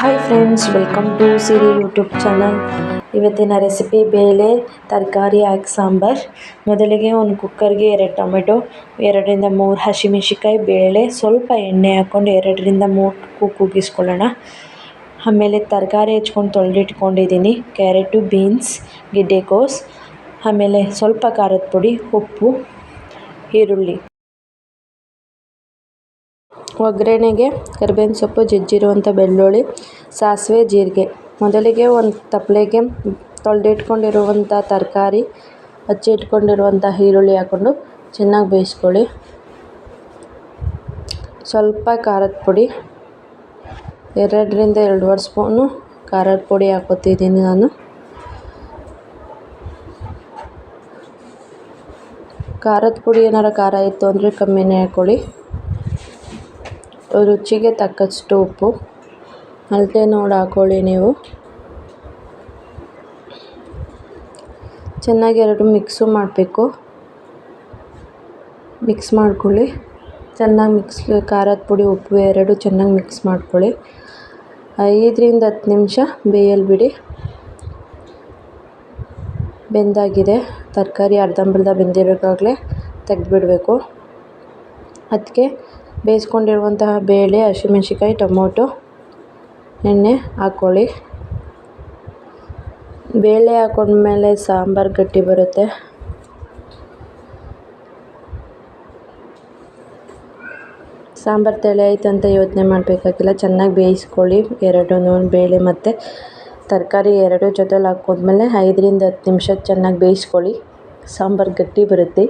Hi friends welcome to Siri YouTube channel ಇವತ್ತಿನ recipe ಬೇಳೆ, ತರಕಾರಿ ಹಾಕಿ ಸಾಂಬಾರು. ಮೊದಲಿಗೆ ಒಂದು ಕುಕ್ಕರ್ಗೆ ಎರಡು ಟೊಮೆಟೊ ಎರಡರಿಂದ ಮೂರು ಹಸಿಮೆಣ್ಸಿಕಾಯಿ ಬೇಳೆ, ಸ್ವಲ್ಪ ಎಣ್ಣೆ ಹಾಕ್ಕೊಂಡು ಎರಡರಿಂದ ಮೂರು ಕೂಗಿಸ್ಕೊಳ್ಳೋಣ. ಆಮೇಲೆ ತರಕಾರಿ ಹೆಚ್ಕೊಂಡು ತೊಳೆದಿಟ್ಕೊಂಡಿದ್ದೀನಿ. ಕ್ಯಾರೆಟು ಬೀನ್ಸ್ ಗೆಡ್ಡೆಕೋಸು ಆಮೇಲೆ ಸ್ವಲ್ಪ ಖಾರದ ಪುಡಿ, ಉಪ್ಪು, ಈರುಳ್ಳಿ. ಒಗ್ಗರಣೆಗೆ ಕರಿಬೇವಿನ ಸೊಪ್ಪು, ಜಜ್ಜಿರುವಂಥ ಬೆಳ್ಳುಳ್ಳಿ, ಸಾಸಿವೆ, ಜೀರಿಗೆ. ಮೊದಲಿಗೆ ಒಂದು ತಪ್ಪಲೆಗೆ ತೊಳೆದಿಟ್ಕೊಂಡಿರುವಂಥ ತರಕಾರಿ ಹಚ್ಚಿಟ್ಕೊಂಡಿರುವಂಥ ಈರುಳ್ಳಿ ಹಾಕ್ಕೊಂಡು ಚೆನ್ನಾಗಿ ಬೇಯಿಸ್ಕೊಳ್ಳಿ. ಸ್ವಲ್ಪ ಖಾರದ ಪುಡಿ, ಎರಡರಿಂದ ಎರಡೂವರೆ ಸ್ಪೂನು ಖಾರದ ಪುಡಿ ಹಾಕೋತಿದ್ದೀನಿ ನಾನು. ಖಾರದ ಪುಡಿ ಏನಾರ ಖಾರ ಇತ್ತು ಅಂದರೆ ಕಮ್ಮಿನೇ ಹಾಕ್ಕೊಳ್ಳಿ. ರುಚಿಗೆ ತಕ್ಕಷ್ಟು ಉಪ್ಪು. ಅಳತೆ ನೋಡಿ ಹಾಕೊಳ್ಳಿ ನೀವು. ಚೆನ್ನಾಗಿ ಎರಡು ಮಿಕ್ಸು ಮಾಡಬೇಕು. ಮಿಕ್ಸ್ ಮಾಡ್ಕೊಳ್ಳಿ. ಚೆನ್ನಾಗಿ ಮಿಕ್ಸ್, ಖಾರದ ಪುಡಿ, ಉಪ್ಪು ಎರಡು ಚೆನ್ನಾಗಿ ಮಿಕ್ಸ್ ಮಾಡ್ಕೊಳ್ಳಿ. ಐದರಿಂದ ಹತ್ತು ನಿಮಿಷ ಬೇಯಲ್ಲಿ ಬಿಡಿ ಬೆಂದಾಗಿದೆ. ತರಕಾರಿ ಅರ್ಧಂಬರ್ಧ ಬೆಂದಿರೋಕ್ಕಾಗಲೇ ತೆಗೆದ್ಬಿಡಬೇಕು. ಅದಕ್ಕೆ ಬೇಯಿಸ್ಕೊಂಡಿರುವಂತಹ ಬೇಳೆ ಹಸಿಮೆಣ್ಸಿಕಾಯಿ ಟೊಮೊಟೊ, ಎಣ್ಣೆ ಹಾಕ್ಕೊಳ್ಳಿ. ಬೇಳೆ ಹಾಕೊಂಡ್ಮೇಲೆ ಸಾಂಬಾರು ಗಟ್ಟಿ ಬರುತ್ತೆ. ಸಾಂಬಾರು ತಲೆ ಆಯ್ತು ಅಂತ ಯೋಚನೆ ಮಾಡಬೇಕಾಗಿಲ್ಲ. ಚೆನ್ನಾಗಿ ಬೇಯಿಸ್ಕೊಳ್ಳಿ. ಎರಡೂ ಬೇಳೆ ಮತ್ತು ತರಕಾರಿ ಎರಡು ಜೊತೆಲಿ ಹಾಕೋದ್ಮೇಲೆ ಐದರಿಂದ ಹತ್ತು ನಿಮಿಷ ಚೆನ್ನಾಗಿ ಬೇಯಿಸ್ಕೊಳ್ಳಿ. ಸಾಂಬಾರು ಗಟ್ಟಿ ಬರುತ್ತೆ.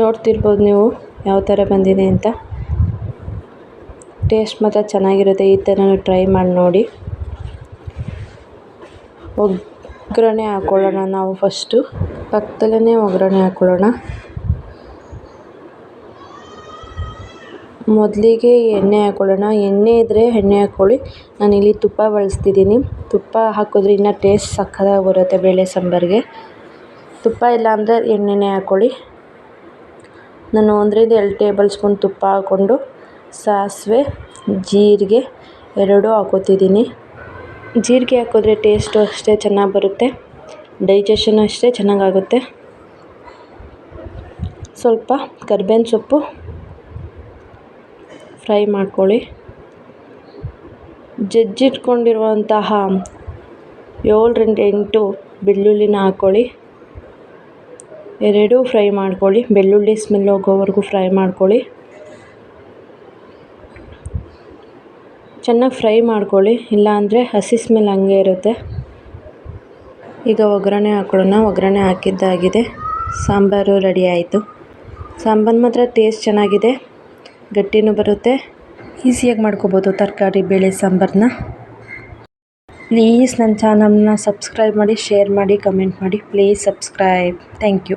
ನೋಡ್ತಿರ್ಬೋದು ನೀವು ಯಾವ ಥರ ಬಂದಿದೆ ಅಂತ. ಟೇಸ್ಟ್ ಮಾತ್ರ ಚೆನ್ನಾಗಿರುತ್ತೆ, ಈ ಥರ ಟ್ರೈ ಮಾಡಿ ನೋಡಿ. ಒಗ್ಗರಣೆ ಹಾಕ್ಕೊಳ್ಳೋಣ ನಾವು ಫಸ್ಟು. ಪಕ್ಕದಲ್ಲೇ ಒಗ್ಗರಣೆ ಹಾಕ್ಕೊಳ್ಳೋಣ ಮೊದಲಿಗೆ ಎಣ್ಣೆ ಹಾಕ್ಕೊಳ್ಳೋಣ ಎಣ್ಣೆ ಇದ್ದರೆ ಎಣ್ಣೆ ಹಾಕ್ಕೊಳ್ಳಿ ಇಲ್ಲಿ ತುಪ್ಪ ಬಳಸ್ತಿದ್ದೀನಿ. ತುಪ್ಪ ಹಾಕಿದ್ರೆ ಇನ್ನೂ ಟೇಸ್ಟ್ ಸಕ್ಕತ್ತಾಗಿ ಬರುತ್ತೆ ಬೇಳೆ ಸಾಂಬಾರಿಗೆ. ತುಪ್ಪ ಇಲ್ಲ ಅಂದರೆ ಎಣ್ಣೆನೇ ಹಾಕ್ಕೊಳ್ಳಿ ನಾನು ಒಂದರಿಂದ ಎರಡು ಟೇಬಲ್ ಸ್ಪೂನ್ ತುಪ್ಪ ಹಾಕ್ಕೊಂಡು ಸಾಸಿವೆ, ಜೀರಿಗೆ ಎರಡೂ ಹಾಕ್ಕೊತಿದ್ದೀನಿ ಜೀರಿಗೆ ಹಾಕಿದ್ರೆ ಟೇಸ್ಟು ಅಷ್ಟೇ ಚೆನ್ನಾಗಿ ಬರುತ್ತೆ, ಡೈಜೆಷನ್ ಅಷ್ಟೇ ಚೆನ್ನಾಗಾಗುತ್ತೆ. ಸ್ವಲ್ಪ ಕರ್ಬೇವಿನ ಸೊಪ್ಪು ಫ್ರೈ ಮಾಡ್ಕೊಳ್ಳಿ. ಜಜ್ಜಿಟ್ಕೊಂಡಿರುವಂತಹ ಏಳರಿಂದ ಎಂಟು ಬೆಳ್ಳುಳ್ಳಿನ ಹಾಕ್ಕೊಳ್ಳಿ ಎರಡೂ ಫ್ರೈ ಮಾಡ್ಕೊಳ್ಳಿ. ಬೆಳ್ಳುಳ್ಳಿ ಸ್ಮೆಲ್ ಹೋಗೋವರೆಗೂ ಫ್ರೈ ಮಾಡ್ಕೊಳ್ಳಿ. ಚೆನ್ನಾಗಿ ಫ್ರೈ ಮಾಡ್ಕೊಳ್ಳಿ. ಇಲ್ಲಾಂದರೆ ಹಸಿ ಸ್ಮೆಲ್ ಹಂಗೆ ಇರುತ್ತೆ. ಈಗ ಒಗ್ಗರಣೆ ಹಾಕ್ಕೊಳ್ಳೋಣ ಒಗ್ಗರಣೆ ಹಾಕಿದ್ದಾಗಿದೆ. ಸಾಂಬಾರು ರೆಡಿ ಆಯಿತು. ಸಾಂಬಾರು ಮಾತ್ರ ಟೇಸ್ಟ್ ಚೆನ್ನಾಗಿದೆ. ಗಟ್ಟಿನೂ ಬರುತ್ತೆ. ಈಸಿಯಾಗಿ ಮಾಡ್ಕೋಬೋದು ತರಕಾರಿ, ಬೇಳೆ ಸಾಂಬಾರನ್ನ ಪ್ಲೀಸ್ ನನ್ನ ಚಾನಲ್ನ ಸಬ್ಸ್ಕ್ರೈಬ್ ಮಾಡಿ ಶೇರ್ ಮಾಡಿ ಕಮೆಂಟ್ ಮಾಡಿ. Please subscribe. Thank you.